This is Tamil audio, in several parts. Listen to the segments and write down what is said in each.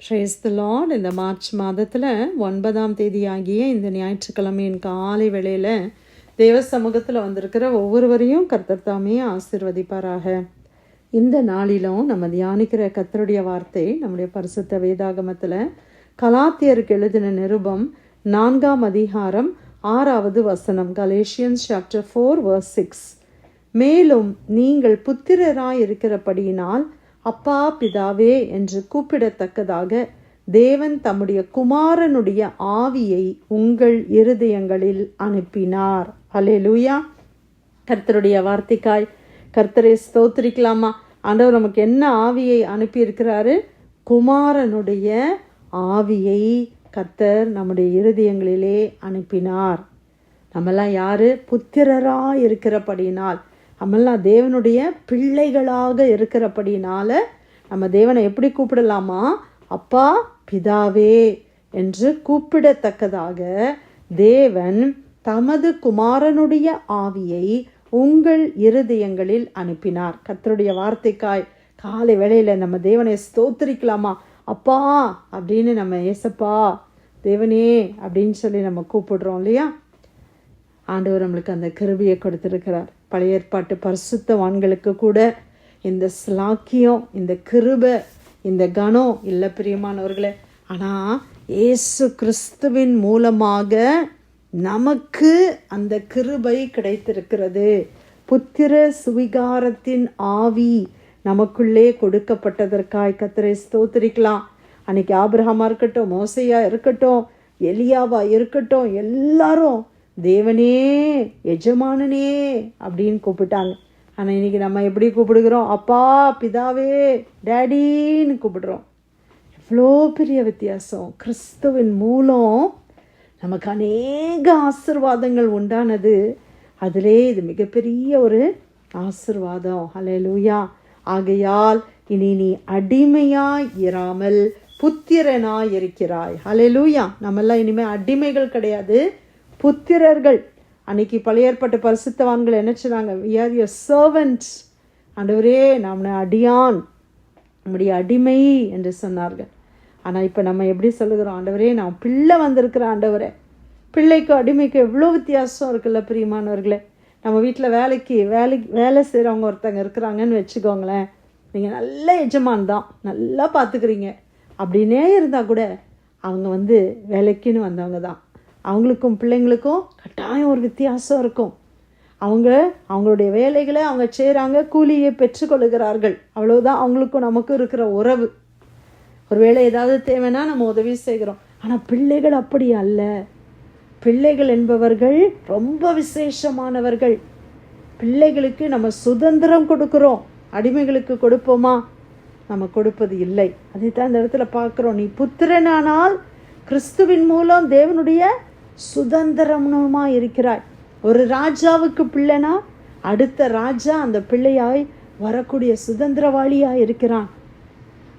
ப்ரேஸ் த லார்ட் இந்த மார்ச் மாதத்தில் ஒன்பதாம் தேதி ஆகிய இந்த ஞாயிற்றுக்கிழமையின் காலை வேளையில் தேவ சமூகத்தில் வந்திருக்கிற ஒவ்வொருவரையும் கர்த்தர் தாமே ஆசிர்வதிப்பாராக. இந்த நாளிலும் நம்ம தியானிக்கிற கத்தருடைய வார்த்தை நம்முடைய பரிசுத்த வேதாகமத்தில் கலாத்தியருக்கு எழுதின நிருபம் நான்காம் அதிகாரம் ஆறாவது வசனம் Galatians chapter four verse six மேலும் நீங்கள் புத்திரராய் இருக்கிறபடியினால் அப்பா பிதாவே என்று கூப்பிடத்தக்கதாக தேவன் தம்முடைய குமாரனுடைய ஆவியை உங்கள் இருதயங்களில் அனுப்பினார். ஹalleluya கர்த்தருடைய வார்த்தைக்காய் கர்த்தரை ஸ்தோத்திரிக்கலாமா? ஆண்டவர் நமக்கு என்ன ஆவியை அனுப்பியிருக்கிறாரு? குமாரனுடைய ஆவியை கர்த்தர் நம்முடைய இருதயங்களிலே அனுப்பினார். நம்மெல்லாம் யாரு? புத்திரராக இருக்கிறபடினால் நம்மெல்லாம் தேவனுடைய பிள்ளைகளாக இருக்கிறபடினால நம்ம தேவனை எப்படி கூப்பிடலாமா? அப்பா பிதாவே என்று கூப்பிடத்தக்கதாக தேவன் தமது குமாரனுடைய ஆவியை உங்கள் இருதயங்களில் அனுப்பினார். கத்தருடைய வார்த்தைக்காய் காலை வேளையில் நம்ம தேவனை ஸ்தோத்திரிக்கலாமா? அப்பா அப்படின்னு நம்ம ஏசப்பா தேவனே அப்படின்னு சொல்லி நம்ம கூப்பிடுறோம் இல்லையா? ஆண்டவர் நம்மளுக்கு அந்த கிருபியை கொடுத்துருக்கிறார். பழைய ஏற்பாட்டு பரிசுத்தவான்களுக்கு கூட இந்த ஸ்லாக்கியம் இந்த கிருபை இந்த கணம் இல்லை பிரியமானவர்களே. ஆனால் ஏசு கிறிஸ்துவின் மூலமாக நமக்கு அந்த கிருபை கிடைத்திருக்கிறது. புத்திர சுவிகாரத்தின் ஆவி நமக்குள்ளே கொடுக்கப்பட்டதற்காய் கத்திரை ஸ்தோத்திரிக்கலாம். அன்னைக்கு ஆபிரகமாக இருக்கட்டும் மோசையாக இருக்கட்டும் எலியாவா இருக்கட்டும் எல்லாரும் தேவனே எஜமானனே அப்படின்னு கூப்பிட்டாங்க. ஆனால் இன்னைக்கு நம்ம எப்படி கூப்பிடுகிறோம்? அப்பா பிதாவே டேடின்னு கூப்பிடுறோம். எவ்வளோ பெரிய வித்தியாசம். கிறிஸ்துவின் மூலம் நமக்கு அநேக ஆசிர்வாதங்கள் உண்டானது. அதிலே இது மிகப்பெரிய ஒரு ஆசிர்வாதம். ஹalleluya. ஆகையால் இனி நீ அடிமையாய் இராமல் புத்திரனாய் இருக்கிறாய் லூயா நம்மெல்லாம் இனிமேல் அடிமைகள் கிடையாது. புத்திரர்கள். அன்னைக்கு பழையற்பட்ட பரிசுத்தவான்கள் என்ன சொன்னாங்க? வி ஆர் யுவர் சர்வன்ட்ஸ் ஆண்டவரே நம்மளை அடியான். நம்முடைய அடிமை என்று சொன்னார்கள். ஆனால் இப்போ நம்ம எப்படி சொல்லுகிறோம்? ஆண்டவரே நான் பிள்ளை வந்திருக்கிற ஆண்டவரே. பிள்ளைக்கும் அடிமைக்கும் எவ்வளோ வித்தியாசம் இருக்குல்ல பிரியமானவர்களே. நம்ம வீட்டில் வேலைக்கு வேலைக்கு வேலை செய்கிறவங்க ஒருத்தங்க இருக்கிறாங்கன்னு வச்சுக்கோங்களேன். நீங்கள் நல்ல எஜமான் தான். நல்லா பார்த்துக்கிறீங்க அப்படின்னே இருந்தால் கூட அவங்க வந்து வேலைக்குன்னு வந்தவங்க தான். அவங்களுக்கும் பிள்ளைங்களுக்கும் கட்டாயம் ஒரு வித்தியாசம் இருக்கும். அவங்க அவங்களுடைய வேலைகளை அவங்க செய்கிறாங்க கூலியை பெற்றுக்கொள்கிறார்கள் அவ்வளோதான் அவங்களுக்கும் நமக்கும் இருக்கிற உறவு. ஒருவேளை ஏதாவது தேவைன்னா நம்ம உதவி செய்கிறோம். ஆனால் பிள்ளைகள் அப்படி அல்ல. பிள்ளைகள் என்பவர்கள் ரொம்ப விசேஷமானவர்கள். பிள்ளைகளுக்கு நம்ம சுதந்திரம் கொடுக்குறோம். அடிமைகளுக்கு கொடுப்போமா? நம்ம கொடுப்பது இல்லை. அதைத்தான் இந்த இடத்துல பார்க்குறோம். நீ புத்திரனானால் கிறிஸ்துவின் மூலம் தேவனுடைய சுதந்திரமா இருக்கிறாய். ஒரு ராஜாவுக்கு பிள்ளைனா அடுத்த ராஜா அந்த பிள்ளையாய் வரக்கூடிய சுதந்திரவாளியாக இருக்கிறான்.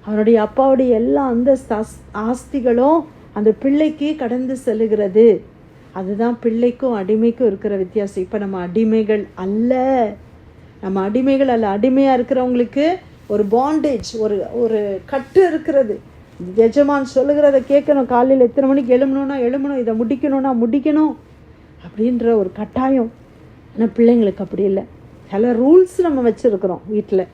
அவனுடைய அப்பாவுடைய எல்லா அந்த ஆஸ்திகளும் அந்த பிள்ளைக்கு கடந்து செல்லுகிறது. அதுதான் பிள்ளைக்கும் அடிமைக்கும் இருக்கிற வித்தியாசம். இப்போ நம்ம அடிமைகள் அல்ல. நம்ம அடிமைகள் அல்ல. அடிமையாக இருக்கிறவங்களுக்கு ஒரு பாண்டேஜ் ஒரு ஒரு கட்டு இருக்கிறது. எஜமான் சொல்லுகிறத கேட்கணும். காலையில் எத்தனை மணிக்கு எழுமணும்னா எழுமணும் இதை முடிக்கணும்னா முடிக்கணும் அப்படின்ற ஒரு கட்டாயம். ஆனால் பிள்ளைங்களுக்கு அப்படி இல்லை. சில ரூல்ஸ் நம்ம வச்சுருக்குறோம் வீட்டில்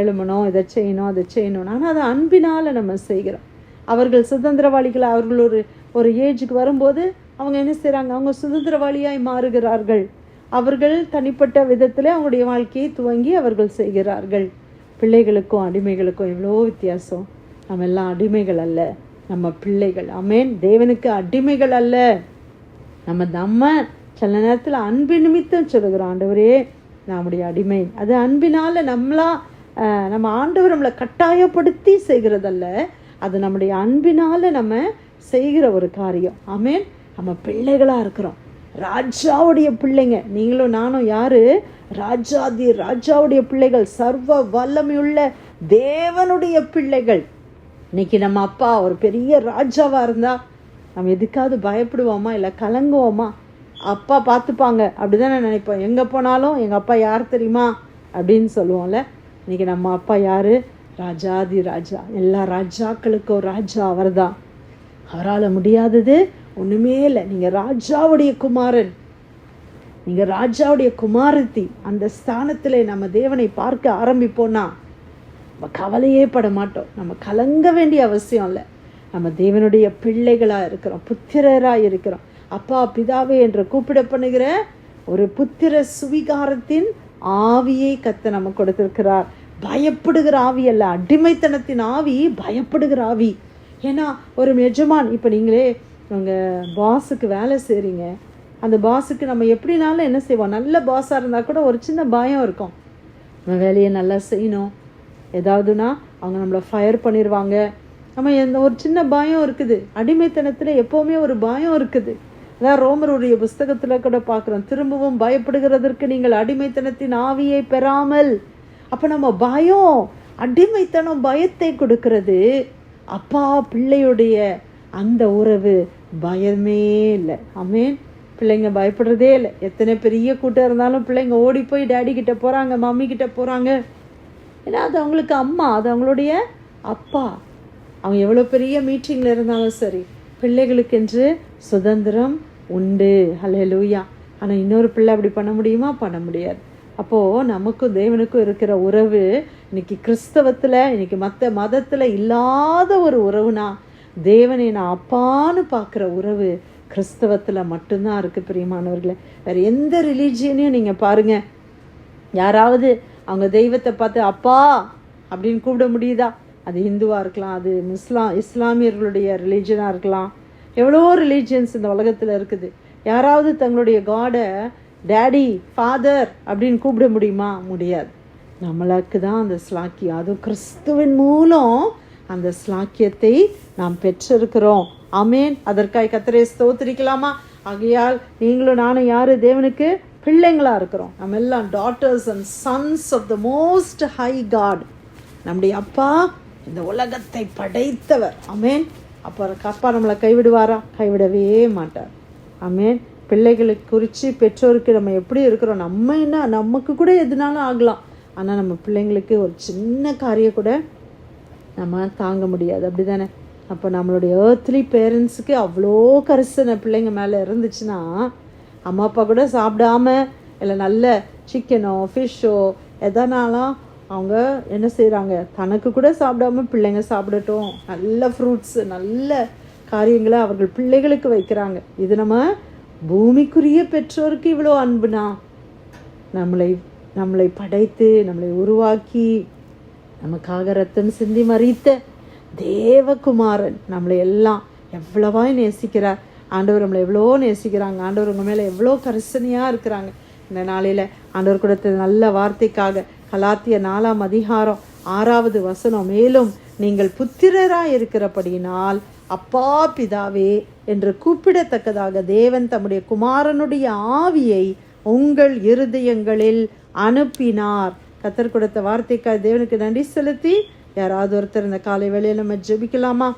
எழுமணும் இதை செய்யணும் அதை செய்யணும் ஆனால் அதை அன்பினால் நம்ம செய்கிறோம். அவர்கள் சுதந்திரவாளிகள் அவர்கள் ஒரு ஒரு ஏஜுக்கு வரும்போது அவங்க என்ன செய்கிறாங்க அவங்க சுதந்திரவாளியாய் மாறுகிறார்கள். அவர்கள் தனிப்பட்ட விதத்தில் அவங்களுடைய வாழ்க்கையை துவங்கி அவர்கள் செய்கிறார்கள். பிள்ளைகளுக்கும் அடிமைகளுக்கும் எவ்வளோ வித்தியாசம். நம்ம எல்லாம் அடிமைகள் அல்ல. நம்ம பிள்ளைகள். அமேன் தேவனுக்கு அடிமைகள் அல்ல. நம்ம நம்ம சில நேரத்தில் அன்பு நிமித்தம் சொல்லுகிறோம் ஆண்டவரே நம்முடைய அடிமை. அது அன்பினால் நம்மளா நம்ம ஆண்டவர் நம்மளை கட்டாயப்படுத்தி செய்கிறதல்ல. அது நம்முடைய அன்பினால் நம்ம செய்கிற ஒரு காரியம். அமேன் நம்ம பிள்ளைகளாக இருக்கிறோம். ராஜாவுடைய பிள்ளைங்க. நீங்களும் நானும் யாரு? ராஜாதி ராஜாவுடைய பிள்ளைகள். சர்வ வல்லமையுள்ள தேவனுடைய பிள்ளைகள். இன்னைக்கு நம்ம அப்பா ஒரு பெரிய ராஜாவாக இருந்தால் நம்ம எதுக்காவது பயப்படுவோமா இல்லை கலங்குவோமா? அப்பா பார்த்துப்பாங்க. அப்படிதானே நினைப்போம். எங்கே போனாலும் எங்கள் அப்பா யார் தெரியுமா? அப்படின்னு சொல்லுவோம்ல. இன்றைக்கி நம்ம அப்பா யார்? ராஜாதி ராஜா. எல்லா ராஜாக்களுக்கும் ராஜா அவர்தான். அவரால் முடியாதது ஒன்றுமே இல்லை. நீங்கள் ராஜாவுடைய குமாரன். நீங்கள் ராஜாவுடைய குமாரத்தி. அந்த ஸ்தானத்தில் நம்ம தேவனை பார்க்க ஆரம்பிப்போன்னா நம்ம கவலையே பட மாட்டோம் நம்ம கலங்க வேண்டிய அவசியம் இல்லை. நம்ம தேவனுடைய பிள்ளைகளாக இருக்கிறோம். புத்திரராக இருக்கிறோம். அப்பா பிதாவே என்று கூப்பிட பண்ணுகிற ஒரு புத்திர சுவிகாரத்தின் ஆவியை கத்த நம்ம கொடுத்திருக்கிறார். பயப்படுகிற ஆவி அல்ல. அடிமைத்தனத்தின் ஆவி பயப்படுகிற ஆவி. ஏன்னா ஒரு எஜமான் இப்போ நீங்களே உங்கள் பாஸுக்கு வேலை செய்கிறீங்க அந்த பாஸுக்கு நம்ம எப்படினாலும் என்ன செய்வோம்? நல்ல பாஸாக இருந்தால் கூட ஒரு சின்ன பயம் இருக்கும். நம்ம வேலையை நல்லா செய்யணும். ஏதாவதுனா அவங்க நம்மளை ஃபயர் பண்ணிடுவாங்க நம்ம எந்த ஒரு சின்ன பயம் இருக்குது. அடிமைத்தனத்தில் எப்போவுமே ஒரு பயம் இருக்குது. அதான் ரோமருடைய புஸ்தகத்தில் கூட பார்க்குறோம். திரும்பவும் பயப்படுகிறதற்கு நீங்கள் அடிமைத்தனத்தின் ஆவியை பெறாமல். அப்போ நம்ம பயம் அடிமைத்தனம் பயத்தை கொடுக்கிறது. அப்பா பிள்ளையுடைய அந்த உறவு பயமே இல்லை. அமேன் பிள்ளைங்க பயப்படுறதே இல்லை. எத்தனை பெரிய கூட்டம் இருந்தாலும் பிள்ளைங்க ஓடி போய் டேடி கிட்ட போகிறாங்க மம்மி கிட்ட போகிறாங்க ஏன்னா அது அவங்களுக்கு அம்மா அது அவங்களுடைய அப்பா. அவங்க எவ்வளோ பெரிய மீட்டிங்கில் இருந்தாலும் சரி பிள்ளைகளுக்கென்று சுதந்திரம் உண்டு. ஹலே லூயா ஆனால் இன்னொரு பிள்ளை அப்படி பண்ண முடியுமா? பண்ண முடியாது. அப்போது நமக்கும் தேவனுக்கும் இருக்கிற உறவு இன்னைக்கு கிறிஸ்தவத்தில் இன்னைக்கு மற்ற மதத்தில் இல்லாத ஒரு உறவுனா தேவனை நான் அப்பான்னு பார்க்குற உறவு கிறிஸ்தவத்தில் மட்டும்தான் இருக்குது பிரியமானவர்களே. வேறு எந்த ரிலீஜியனையும் நீங்கள் பாருங்கள் யாராவது அவங்க தெய்வத்தை பார்த்து அப்பா அப்படின்னு கூப்பிட முடியுதா? அது ஹிந்துவாக இருக்கலாம் அது முஸ்லாம் இஸ்லாமியர்களுடைய ரிலீஜனாக இருக்கலாம். எவ்வளோ ரிலீஜியன்ஸ் இந்த உலகத்தில் இருக்குது. யாராவது தங்களுடைய காடை டேடி ஃபாதர் அப்படின்னு கூப்பிட முடியுமா? முடியாது. நம்மளுக்கு தான் அந்த ஸ்லாக்கியம் அதுவும் கிறிஸ்துவின் மூலம் அந்த ஸ்லாக்கியத்தை நாம் பெற்றிருக்கிறோம். அமேன் அதற்காக கத்தரை ஸ்தோத்திரிக்கலாமா? ஆகையால் நீங்களும் நானும் யார்? தேவனுக்கு பிள்ளைங்களாக இருக்கிறோம். நம்ம எல்லாம் daughters and sons of the most high God நம்முடைய அப்பா இந்த உலகத்தை படைத்தவர். அமேன் அப்போ அப்பா நம்மளை கைவிடுவாரா? கைவிடவே மாட்டார். அமேன் பிள்ளைகளுக்கு குறித்து பெற்றோருக்கு நம்ம எப்படி இருக்கிறோம்? நம்ம என்ன? நமக்கு கூட எதுனாலும் ஆகலாம். ஆனால் நம்ம பிள்ளைங்களுக்கு ஒரு சின்ன காரியம் கூட நம்ம தாங்க முடியாது. அப்படி தானே அப்போ நம்மளுடைய ஏர்த்லி பேரண்ட்ஸுக்கு அவ்வளோ கரிசனை பிள்ளைங்க மேலே இருந்துச்சுன்னா அம்மா அப்பா கூட சாப்பிடாம இல்லை நல்ல சிக்கனோ ஃபிஷ்ஷோ எதனாலும் அவங்க என்ன செய்கிறாங்க தனக்கு கூட சாப்பிடாம பிள்ளைங்க சாப்பிடட்டும். நல்ல ஃப்ரூட்ஸு நல்ல காரியங்களை அவர்கள் பிள்ளைகளுக்கு வைக்கிறாங்க. இது நம்ம பூமிக்குரிய பெற்றோருக்கு இவ்வளோ அன்புனா நம்மளை நம்மளை படைத்து நம்மளை உருவாக்கி நமக்காக ரத்தம் சிந்தி மறித்த தேவகுமாரன் நம்மளை எல்லாம் எவ்வளவாய் நேசிக்கிறார். ஆண்டவர் நம்மளை எவ்வளோ நேசிக்கிறாங்க. ஆண்டவர் உங்கள் மேலே எவ்வளோ கரிசனையாக இருக்கிறாங்க. இந்த நாளையில் ஆண்டவர் கொடுத்த நல்ல வார்த்தைக்காக கலாத்திய நாலாம் அதிகாரம் ஆறாவது வசனம் மேலும் நீங்கள் புத்திரராக இருக்கிறபடியினால் அப்பா பிதாவே என்று கூப்பிடத்தக்கதாக தேவன் தம்முடைய குமாரனுடைய ஆவியை உங்கள் இருதயங்களில் அனுப்பினார். கத்தர் கொடுத்த வார்த்தைக்காக தேவனுக்கு நன்றி செலுத்தி யாராவது ஒருத்தர் இந்த காலை வேளையில் நம்ம ஜெபிக்கலாமா?